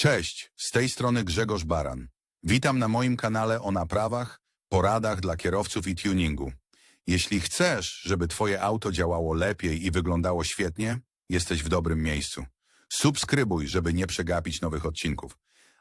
Cześć, z tej strony Grzegorz Baran. Witam na moim kanale o naprawach, poradach dla kierowców i tuningu. Jeśli chcesz, żeby Twoje auto działało lepiej i wyglądało świetnie, jesteś w dobrym miejscu. Subskrybuj, żeby nie przegapić nowych odcinków.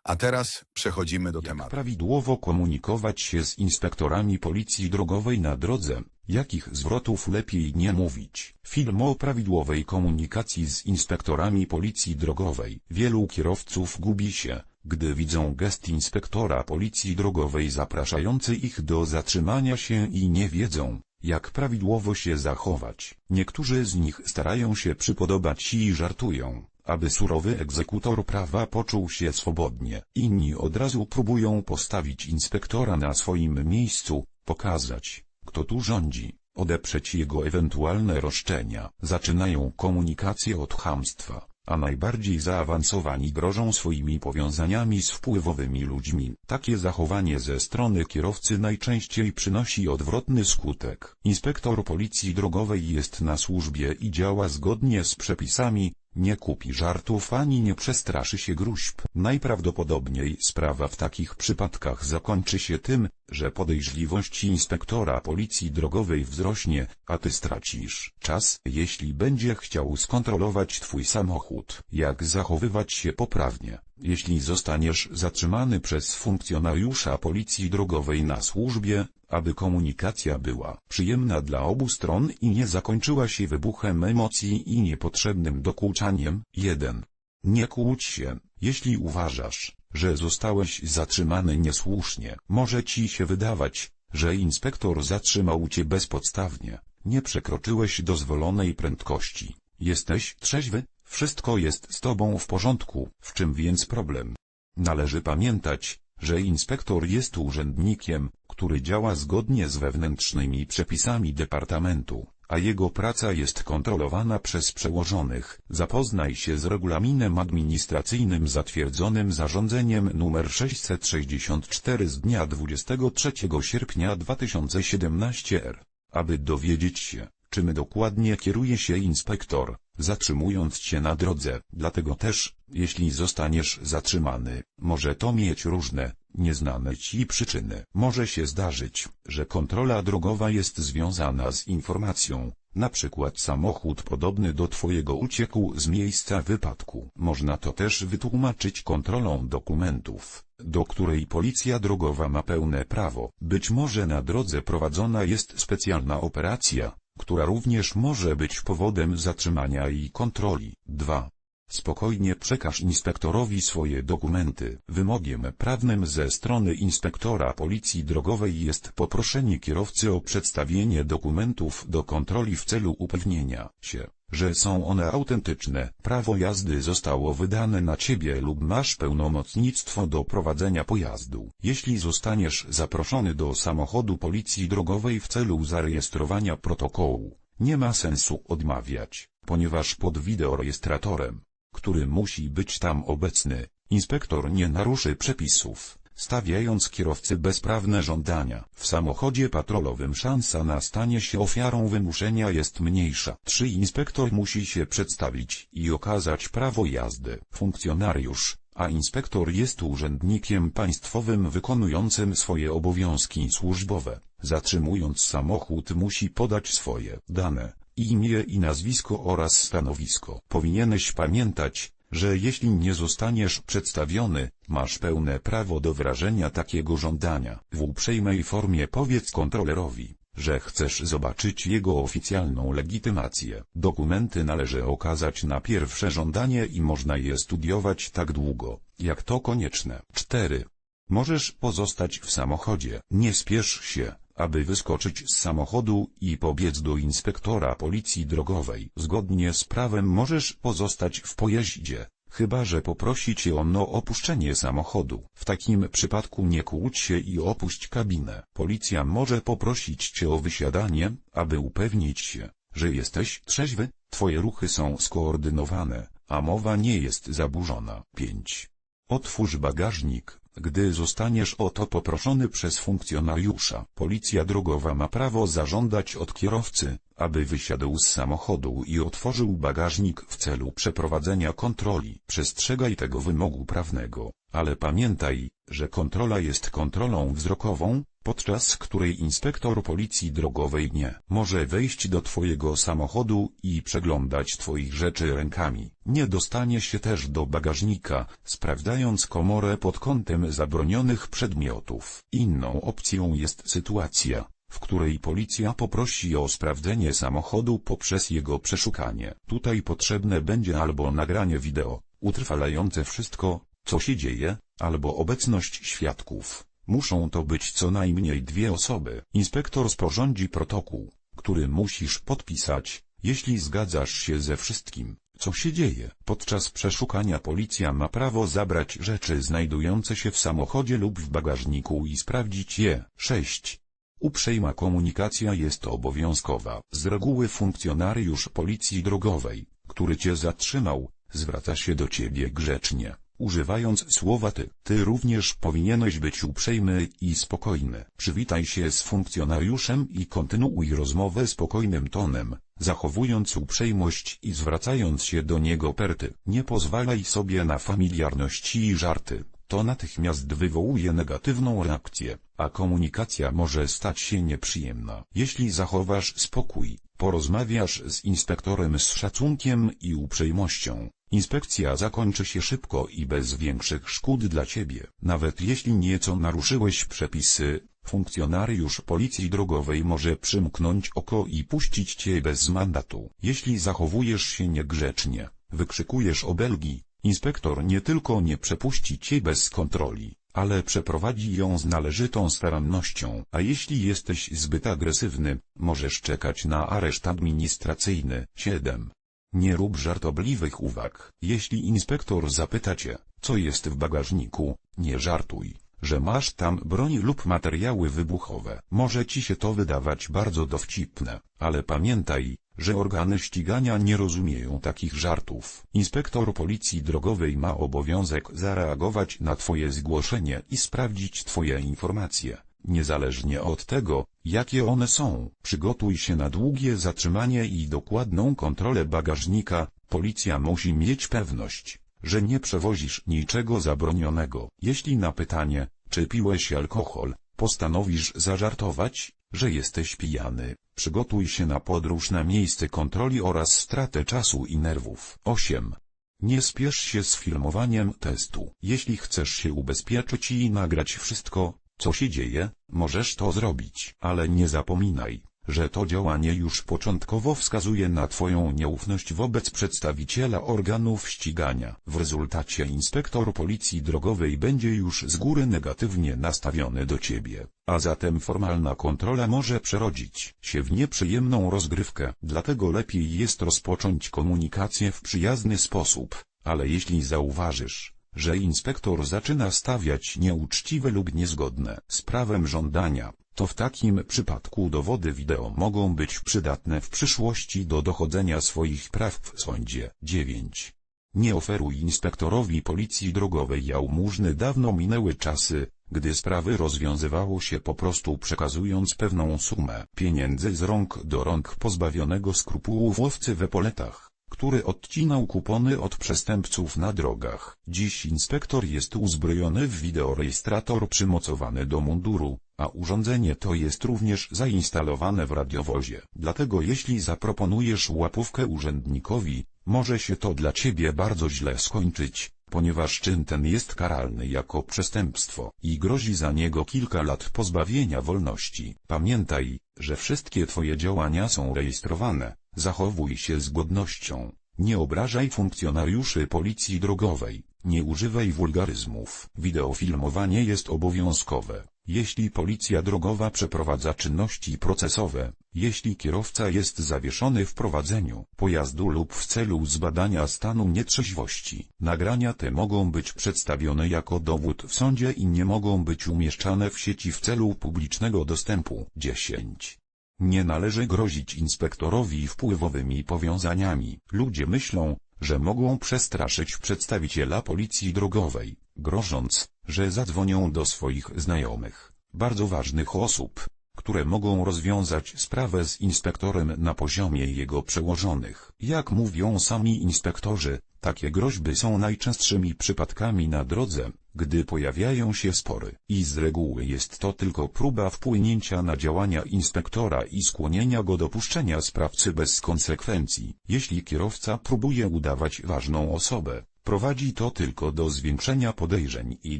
A teraz przechodzimy do tematu. prawidłowo komunikować się z inspektorami policji drogowej na drodze, jakich zwrotów lepiej nie mówić. Film o prawidłowej komunikacji z inspektorami policji drogowej. Wielu kierowców gubi się, gdy widzą gest inspektora policji drogowej zapraszający ich do zatrzymania się i nie wiedzą, jak prawidłowo się zachować. Niektórzy z nich starają się przypodobać i żartują, aby surowy egzekutor prawa poczuł się swobodnie. Inni od razu próbują postawić inspektora na swoim miejscu, pokazać, kto tu rządzi, odeprzeć jego ewentualne roszczenia. Zaczynają komunikację od chamstwa, a najbardziej zaawansowani grożą swoimi powiązaniami z wpływowymi ludźmi. Takie zachowanie ze strony kierowcy najczęściej przynosi odwrotny skutek. Inspektor policji drogowej jest na służbie i działa zgodnie z przepisami, nie kupi żartów ani nie przestraszy się gruźb. Najprawdopodobniej sprawa w takich przypadkach zakończy się tym, że podejrzliwość inspektora policji drogowej wzrośnie, a ty stracisz czas, jeśli będzie chciał skontrolować twój samochód. Jak zachowywać się poprawnie, jeśli zostaniesz zatrzymany przez funkcjonariusza policji drogowej na służbie, aby komunikacja była przyjemna dla obu stron i nie zakończyła się wybuchem emocji i niepotrzebnym dokuczaniem. 1. Nie kłóć się, jeśli uważasz, że zostałeś zatrzymany niesłusznie. Może ci się wydawać, że inspektor zatrzymał cię bezpodstawnie, nie przekroczyłeś dozwolonej prędkości. Jesteś trzeźwy, wszystko jest z tobą w porządku, w czym więc problem? Należy pamiętać, że inspektor jest urzędnikiem, który działa zgodnie z wewnętrznymi przepisami departamentu, a jego praca jest kontrolowana przez przełożonych. Zapoznaj się z regulaminem administracyjnym zatwierdzonym zarządzeniem nr 664 z dnia 23 sierpnia 2017 r. Aby dowiedzieć się, czym dokładnie kieruje się inspektor, zatrzymując cię na drodze. Dlatego też, jeśli zostaniesz zatrzymany, może to mieć różne, nieznane ci przyczyny. Może się zdarzyć, że kontrola drogowa jest związana z informacją, na przykład samochód podobny do twojego uciekł z miejsca wypadku. Można to też wytłumaczyć kontrolą dokumentów, do której policja drogowa ma pełne prawo. Być może na drodze prowadzona jest specjalna operacja, która również może być powodem zatrzymania i kontroli. 2. Spokojnie przekaż inspektorowi swoje dokumenty. Wymogiem prawnym ze strony inspektora policji drogowej jest poproszenie kierowcy o przedstawienie dokumentów do kontroli w celu upewnienia się, że są one autentyczne. Prawo jazdy zostało wydane na ciebie lub masz pełnomocnictwo do prowadzenia pojazdu. Jeśli zostaniesz zaproszony do samochodu policji drogowej w celu zarejestrowania protokołu, nie ma sensu odmawiać, ponieważ pod wideorejestratorem który musi być tam obecny, inspektor nie naruszy przepisów, stawiając kierowcy bezprawne żądania. W samochodzie patrolowym szansa na stanie się ofiarą wymuszenia jest mniejsza. 3. Inspektor musi się przedstawić i okazać prawo jazdy. Funkcjonariusz, a inspektor jest urzędnikiem państwowym wykonującym swoje obowiązki służbowe. Zatrzymując samochód musi podać swoje dane, imię i nazwisko oraz stanowisko. Powinieneś pamiętać, że jeśli nie zostaniesz przedstawiony, masz pełne prawo do wyrażenia takiego żądania. W uprzejmej formie powiedz kontrolerowi, że chcesz zobaczyć jego oficjalną legitymację. Dokumenty należy okazać na pierwsze żądanie i można je studiować tak długo, jak to konieczne. 4. Możesz pozostać w samochodzie. Nie spiesz się, aby wyskoczyć z samochodu i pobiec do inspektora policji drogowej. Zgodnie z prawem możesz pozostać w pojeździe, chyba że poprosi cię on o opuszczenie samochodu. W takim przypadku nie kłóć się i opuść kabinę. Policja może poprosić cię o wysiadanie, aby upewnić się, że jesteś trzeźwy, twoje ruchy są skoordynowane, a mowa nie jest zaburzona. 5. Otwórz bagażnik, gdy zostaniesz o to poproszony przez funkcjonariusza. Policja drogowa ma prawo zażądać od kierowcy, aby wysiadł z samochodu i otworzył bagażnik w celu przeprowadzenia kontroli. Przestrzegaj tego wymogu prawnego, ale pamiętaj, że kontrola jest kontrolą wzrokową, podczas której inspektor policji drogowej nie może wejść do twojego samochodu i przeglądać twoich rzeczy rękami. Nie dostanie się też do bagażnika, sprawdzając komorę pod kątem zabronionych przedmiotów. Inną opcją jest sytuacja, w której policja poprosi o sprawdzenie samochodu poprzez jego przeszukanie. Tutaj potrzebne będzie albo nagranie wideo, utrwalające wszystko, co się dzieje, albo obecność świadków. Muszą to być co najmniej dwie osoby. Inspektor sporządzi protokół, który musisz podpisać, jeśli zgadzasz się ze wszystkim, co się dzieje. Podczas przeszukania policja ma prawo zabrać rzeczy znajdujące się w samochodzie lub w bagażniku i sprawdzić je. 6. Uprzejma komunikacja jest obowiązkowa. Z reguły funkcjonariusz policji drogowej, który cię zatrzymał, zwraca się do ciebie grzecznie, używając słowa ty. Ty również powinieneś być uprzejmy i spokojny. Przywitaj się z funkcjonariuszem i kontynuuj rozmowę spokojnym tonem, zachowując uprzejmość i zwracając się do niego per ty. Nie pozwalaj sobie na familiarności i żarty. To natychmiast wywołuje negatywną reakcję, a komunikacja może stać się nieprzyjemna. Jeśli zachowasz spokój, porozmawiasz z inspektorem z szacunkiem i uprzejmością, inspekcja zakończy się szybko i bez większych szkód dla ciebie. Nawet jeśli nieco naruszyłeś przepisy, funkcjonariusz policji drogowej może przymknąć oko i puścić cię bez mandatu. Jeśli zachowujesz się niegrzecznie, wykrzykujesz obelgi, Inspektor nie tylko nie przepuści cię bez kontroli, ale przeprowadzi ją z należytą starannością, a jeśli jesteś zbyt agresywny, możesz czekać na areszt administracyjny. 7. Nie rób żartobliwych uwag. Jeśli inspektor zapyta cię, co jest w bagażniku, nie żartuj, że masz tam broń lub materiały wybuchowe. Może ci się to wydawać bardzo dowcipne, ale pamiętaj, że organy ścigania nie rozumieją takich żartów. Inspektor policji drogowej ma obowiązek zareagować na twoje zgłoszenie i sprawdzić twoje informacje, niezależnie od tego, jakie one są. Przygotuj się na długie zatrzymanie i dokładną kontrolę bagażnika, policja musi mieć pewność, że nie przewozisz niczego zabronionego. Jeśli na pytanie, czy piłeś alkohol, postanowisz zażartować, że jesteś pijany, przygotuj się na podróż na miejsce kontroli oraz stratę czasu i nerwów. 8. Nie spiesz się z filmowaniem testu. Jeśli chcesz się ubezpieczyć i nagrać wszystko, co się dzieje, możesz to zrobić. Ale nie zapominaj, że to działanie już początkowo wskazuje na Twoją nieufność wobec przedstawiciela organów ścigania. W rezultacie inspektor policji drogowej będzie już z góry negatywnie nastawiony do Ciebie, a zatem formalna kontrola może przerodzić się w nieprzyjemną rozgrywkę. Dlatego lepiej jest rozpocząć komunikację w przyjazny sposób, ale jeśli zauważysz, że inspektor zaczyna stawiać nieuczciwe lub niezgodne z prawem żądania, to w takim przypadku dowody wideo mogą być przydatne w przyszłości do dochodzenia swoich praw w sądzie. 9. Nie oferuj inspektorowi policji drogowej jałmużny dawno minęły czasy, gdy sprawy rozwiązywało się po prostu przekazując pewną sumę pieniędzy z rąk do rąk pozbawionego skrupułów łowcy w epoletach który odcinał kupony od przestępców na drogach. Dziś inspektor jest uzbrojony w wideorejestrator przymocowany do munduru, a urządzenie to jest również zainstalowane w radiowozie. Dlatego jeśli zaproponujesz łapówkę urzędnikowi, może się to dla ciebie bardzo źle skończyć, ponieważ czyn ten jest karalny jako przestępstwo i grozi za niego kilka lat pozbawienia wolności. Pamiętaj, że wszystkie twoje działania są rejestrowane. Zachowuj się z godnością, nie obrażaj funkcjonariuszy policji drogowej, nie używaj wulgaryzmów. Wideofilmowanie jest obowiązkowe, jeśli policja drogowa przeprowadza czynności procesowe, jeśli kierowca jest zawieszony w prowadzeniu pojazdu lub w celu zbadania stanu nietrzeźwości. Nagrania te mogą być przedstawione jako dowód w sądzie i nie mogą być umieszczane w sieci w celu publicznego dostępu. 10. Nie należy grozić inspektorowi wpływowymi powiązaniami. Ludzie myślą, że mogą przestraszyć przedstawiciela policji drogowej, grożąc, że zadzwonią do swoich znajomych, bardzo ważnych osób, które mogą rozwiązać sprawę z inspektorem na poziomie jego przełożonych. Jak mówią sami inspektorzy, takie groźby są najczęstszymi przypadkami na drodze, gdy pojawiają się spory. I z reguły jest to tylko próba wpłynięcia na działania inspektora i skłonienia go do puszczenia sprawcy bez konsekwencji. Jeśli kierowca próbuje udawać ważną osobę, prowadzi to tylko do zwiększenia podejrzeń i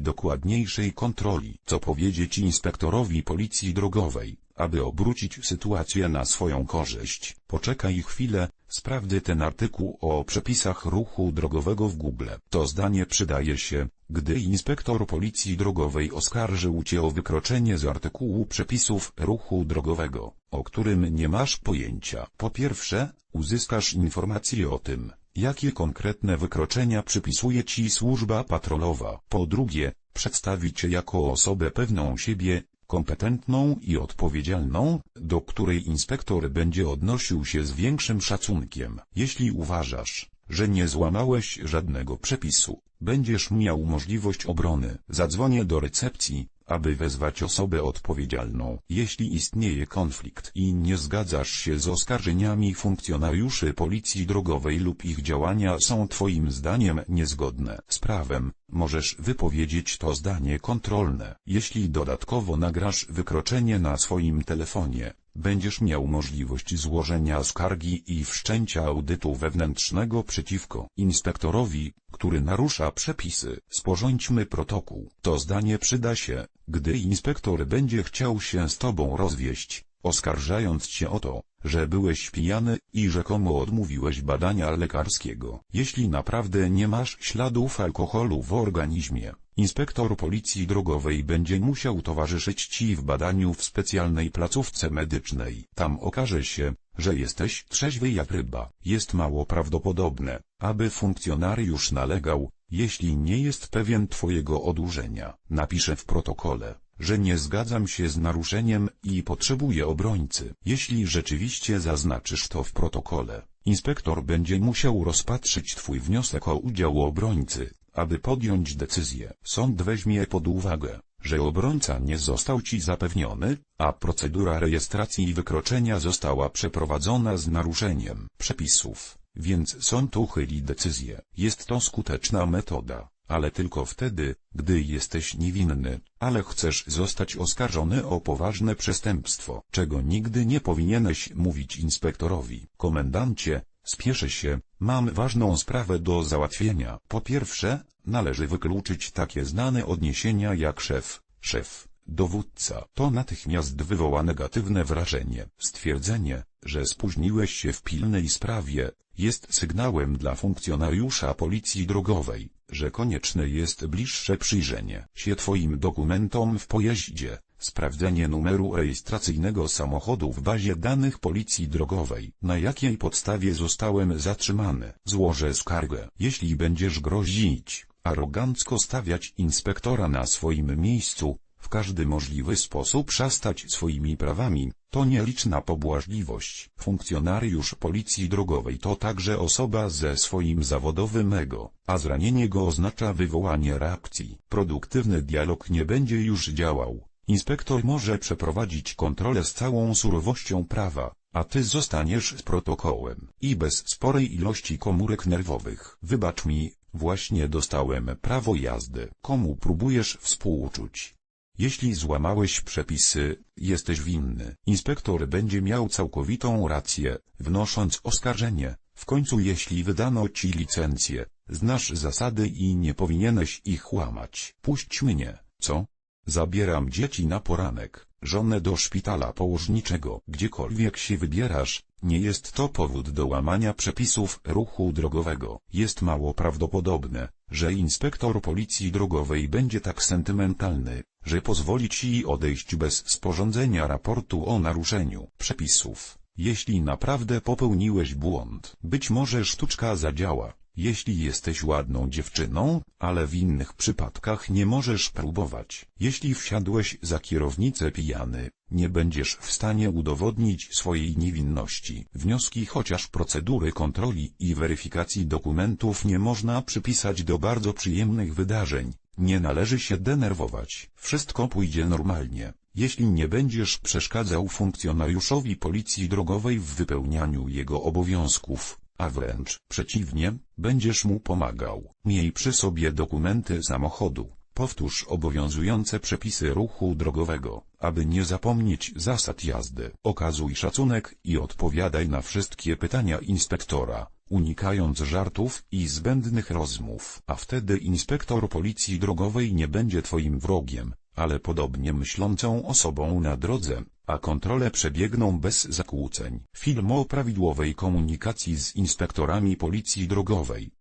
dokładniejszej kontroli. Co powiedzieć inspektorowi policji drogowej, aby obrócić sytuację na swoją korzyść? Poczekaj chwilę, sprawdzę ten artykuł o przepisach ruchu drogowego w Google. To zdanie przydaje się, gdy inspektor policji drogowej oskarżył cię o wykroczenie z artykułu przepisów ruchu drogowego, o którym nie masz pojęcia. Po pierwsze, uzyskasz informacje o tym, jakie konkretne wykroczenia przypisuje ci służba patrolowa. Po drugie, przedstawi cię jako osobę pewną siebie, kompetentną i odpowiedzialną, do której inspektor będzie odnosił się z większym szacunkiem. Jeśli uważasz, że nie złamałeś żadnego przepisu, będziesz miał możliwość obrony. Zadzwonię do recepcji, aby wezwać osobę odpowiedzialną. Jeśli istnieje konflikt i nie zgadzasz się z oskarżeniami funkcjonariuszy policji drogowej lub ich działania są twoim zdaniem niezgodne z prawem, możesz wypowiedzieć to zdanie kontrolne. Jeśli dodatkowo nagrasz wykroczenie na swoim telefonie, będziesz miał możliwość złożenia skargi i wszczęcia audytu wewnętrznego przeciwko inspektorowi, który narusza przepisy. Sporządźmy protokół. To zdanie przyda się, gdy inspektor będzie chciał się z tobą rozwieść, oskarżając cię o to, że byłeś pijany i rzekomo odmówiłeś badania lekarskiego. Jeśli naprawdę nie masz śladów alkoholu w organizmie, inspektor policji drogowej będzie musiał towarzyszyć ci w badaniu w specjalnej placówce medycznej. Tam okaże się, że jesteś trzeźwy jak ryba. Jest mało prawdopodobne, aby funkcjonariusz nalegał, jeśli nie jest pewien twojego odurzenia. Napiszę w protokole, że nie zgadzam się z naruszeniem i potrzebuję obrońcy. Jeśli rzeczywiście zaznaczysz to w protokole, inspektor będzie musiał rozpatrzyć twój wniosek o udział obrońcy, aby podjąć decyzję. Sąd weźmie pod uwagę, że obrońca nie został ci zapewniony, a procedura rejestracji wykroczenia została przeprowadzona z naruszeniem przepisów, więc sąd uchyli decyzję. Jest to skuteczna metoda, ale tylko wtedy, gdy jesteś niewinny, ale chcesz zostać oskarżony o poważne przestępstwo, czego nigdy nie powinieneś mówić inspektorowi. Komendancie, spieszę się, mam ważną sprawę do załatwienia. Po pierwsze, należy wykluczyć takie znane odniesienia jak szef, szef, dowódca. To natychmiast wywoła negatywne wrażenie. Stwierdzenie, że spóźniłeś się w pilnej sprawie, jest sygnałem dla funkcjonariusza policji drogowej, że konieczne jest bliższe przyjrzenie się Twoim dokumentom w pojeździe, sprawdzenie numeru rejestracyjnego samochodu w bazie danych policji drogowej, na jakiej podstawie zostałem zatrzymany. Złożę skargę. Jeśli będziesz grozić, arogancko stawiać inspektora na swoim miejscu, w każdy możliwy sposób szastać swoimi prawami, to nieliczna pobłażliwość. Funkcjonariusz policji drogowej to także osoba ze swoim zawodowym ego, a zranienie go oznacza wywołanie reakcji. Produktywny dialog nie będzie już działał. Inspektor może przeprowadzić kontrolę z całą surowością prawa, a ty zostaniesz z protokołem i bez sporej ilości komórek nerwowych. Wybacz mi, właśnie dostałem prawo jazdy. Komu próbujesz współczuć? Jeśli złamałeś przepisy, jesteś winny. Inspektor będzie miał całkowitą rację, wnosząc oskarżenie. W końcu jeśli wydano ci licencję, znasz zasady i nie powinieneś ich łamać. Puść mnie, co? Zabieram dzieci na poranek, żonę do szpitala położniczego. Gdziekolwiek się wybierasz, nie jest to powód do łamania przepisów ruchu drogowego. Jest mało prawdopodobne, że inspektor policji drogowej będzie tak sentymentalny, że pozwoli ci odejść bez sporządzenia raportu o naruszeniu przepisów. Jeśli naprawdę popełniłeś błąd, być może sztuczka zadziała. Jeśli jesteś ładną dziewczyną, ale w innych przypadkach nie możesz próbować. Jeśli wsiadłeś za kierownicę pijany, nie będziesz w stanie udowodnić swojej niewinności. Wnioski chociaż procedury kontroli i weryfikacji dokumentów nie można przypisać do bardzo przyjemnych wydarzeń, Nie należy się denerwować. Wszystko pójdzie normalnie, jeśli nie będziesz przeszkadzał funkcjonariuszowi policji drogowej w wypełnianiu jego obowiązków, a wręcz przeciwnie, będziesz mu pomagał. Miej przy sobie dokumenty samochodu. Powtórz obowiązujące przepisy ruchu drogowego, aby nie zapomnieć zasad jazdy. Okazuj szacunek i odpowiadaj na wszystkie pytania inspektora, unikając żartów i zbędnych rozmów. A wtedy inspektor policji drogowej nie będzie twoim wrogiem, ale podobnie myślącą osobą na drodze, a kontrole przebiegną bez zakłóceń. Film o prawidłowej komunikacji z inspektorami policji drogowej.